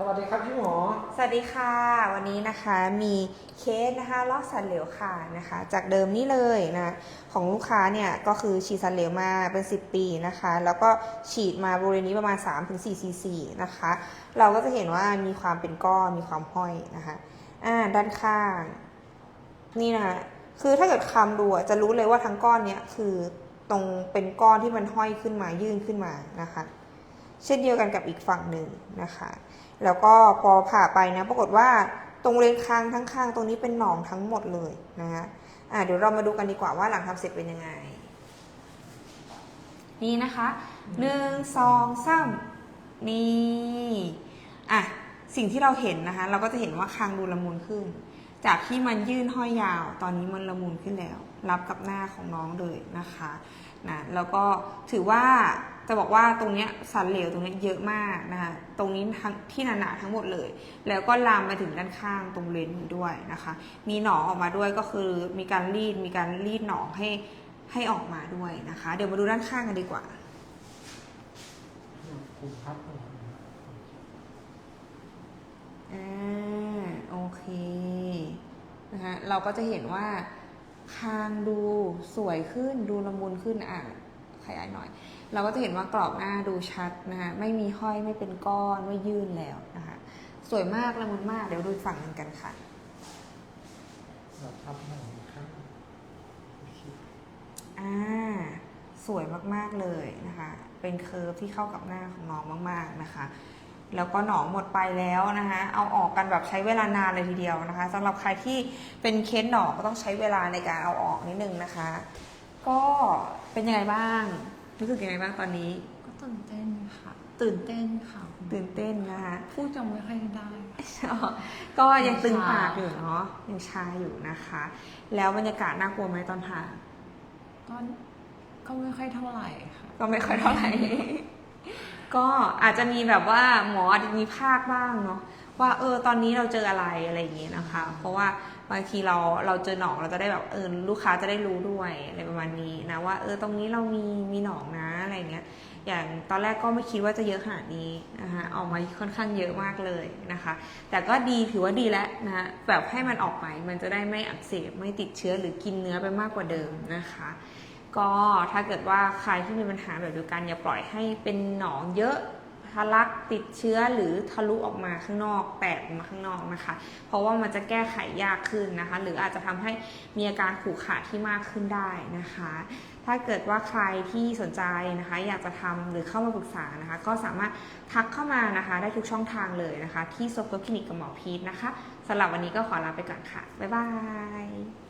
สวัสดีครับพี่หมอ สวัสดีค่ะ วันนี้นะคะมีเคสนะคะลอกสันเหลวค่ะนะคะ จากเดิมนี่เลยนะของลูกค้าเนี่ยก็คือฉีดสันเหลวมาเป็น 10 ปีนะคะ แล้วก็ฉีดมาบริเวณนี้ประมาณ 3-4ซีซีนะคะ เราก็จะเห็นว่ามีความเป็นก้อนมีความห้อยนะคะอ่าด้านข้าง นี่นะคะคือถ้าเกิดคำดูจะรู้เลยว่าทั้งก้อนเนี้ยคือตรงเป็นก้อนที่มันห้อยขึ้นมายื่นขึ้นมานะคะ เช่นเดียวกันกับอีกฝั่งหนึ่งนะคะ แล้วก็พอผ่าไปนะ ปรากฏว่าตรงเลนคางทั้งข้างตรงนี้เป็นหนองทั้งหมดเลยนะคะอะเดี๋ยวเรามาดูกันดีกว่าว่าหลังทำเสร็จเป็นยังไง นี่นะคะหนึ่งสองสามนี่อะสิ่งที่เราเห็นนะคะ เราก็จะเห็นว่าคางดูละมุนขึ้น จากที่มันยื่นห้อยยาว ตอนนี้มันละมุนขึ้นแล้ว รับกับหน้าของน้องเลยนะคะนะแล้วก็ถือว่าจะบอกว่าตรงเนี้ยสันเหลวตรงเนี้ยเยอะมากนะคะตรงนี้ทั้งที่หนาๆทั้งหมดเลย แล้วก็ลามไปถึงด้านข้างตรงเลนนี้ด้วยนะคะ มีหนองออกมาด้วยก็คือมีการรีดมีการรีดหนองให้ให้ออกมาด้วยนะคะ เดี๋ยวมาดูด้านข้างกันดีกว่าครับ อ่าโอเคนะคะ เราก็จะเห็นว่าคางดูสวยขึ้นดูละมุนขึ้นอะขยายหน่อย เราก็จะเห็นว่ากรอบหน้าดูชัดนะคะไม่มีห้อยไม่เป็นก้อนไม่ยื่นแล้วนะคะสวยมากละมุนมากเดี๋ยวดูอีกฝั่งหนึ่งกันค่ะเราทับหนึ่งครับอ่าสวยมากๆเลยนะคะ เป็นเคอร์ฟที่เข้ากับหน้าของน้องมาก ๆนะคะ แล้วก็หนองหมดไปแล้วนะคะเอาออกกันแบบใช้เวลานานเลยทีเดียวนะคะสำหรับใครที่เป็นเคสหนองก็ต้องใช้เวลาในการเอาออกนิดนึงนะคะ ก็เป็นยังไงบ้าง รู้สึกยังไงบ้างตอนนี้ ก็ตื่นเต้นค่ะ ตื่นเต้นค่ะ ตื่นเต้นนะคะ พูดยังไม่ค่อยได้ ก็ยังตึงปากอยู่เนาะยังชาอยู่นะคะ แล้วบรรยากาศน่ากลัวไหมตอนผ่าก็ก็ไม่ค่อยเท่าไหร่ค่ะ ก็ไม่ค่อยเท่าไหร่ ก็อาจจะมีแบบว่าหมออาจจะมีภาคบ้างเนาะว่าเออตอนนี้เราเจออะไรอะไรอย่างเงี้ยนะคะ เพราะว่าบางทีเราเราเจอหนองเราจะได้แบบเออลูกค้าจะได้รู้ด้วยอะไรประมาณนี้นะว่าเออตรงนี้เรามีมีหนองนะอะไรเงี้ยอย่างตอนแรกก็ไม่คิดว่าจะเยอะขนาดนี้นะคะออกมาค่อนข้างเยอะมากเลยนะคะ แต่ก็ดีถือว่าดีแล้วนะคะแบบให้มันออกไปมันจะได้ไม่อักเสบไม่ติดเชื้อหรือกินเนื้อไปมากกว่าเดิมนะคะ ก็ถ้าเกิดว่าใครที่มีปัญหาแบบเดียวกันอย่าปล่อยให้เป็นหนองเยอะทะลักติดเชื้อหรือทะลุออกมาข้างนอกแตกมาข้างนอกนะคะ เพราะว่ามันจะแก้ไขยากขึ้นนะคะ หรืออาจจะทำให้มีอาการขู่ขาดที่มากขึ้นได้นะคะ ถ้าเกิดว่าใครที่สนใจนะคะ อยากจะทำหรือเข้ามาปรึกษานะคะ ก็สามารถทักเข้ามานะคะ ได้ทุกช่องทางเลยนะคะ ที่โซโ o คลินิกกับหมอพีทนะคะสำหรับวันนี้ก็ขอลาไปก่อนค่ะบ๊ายบาย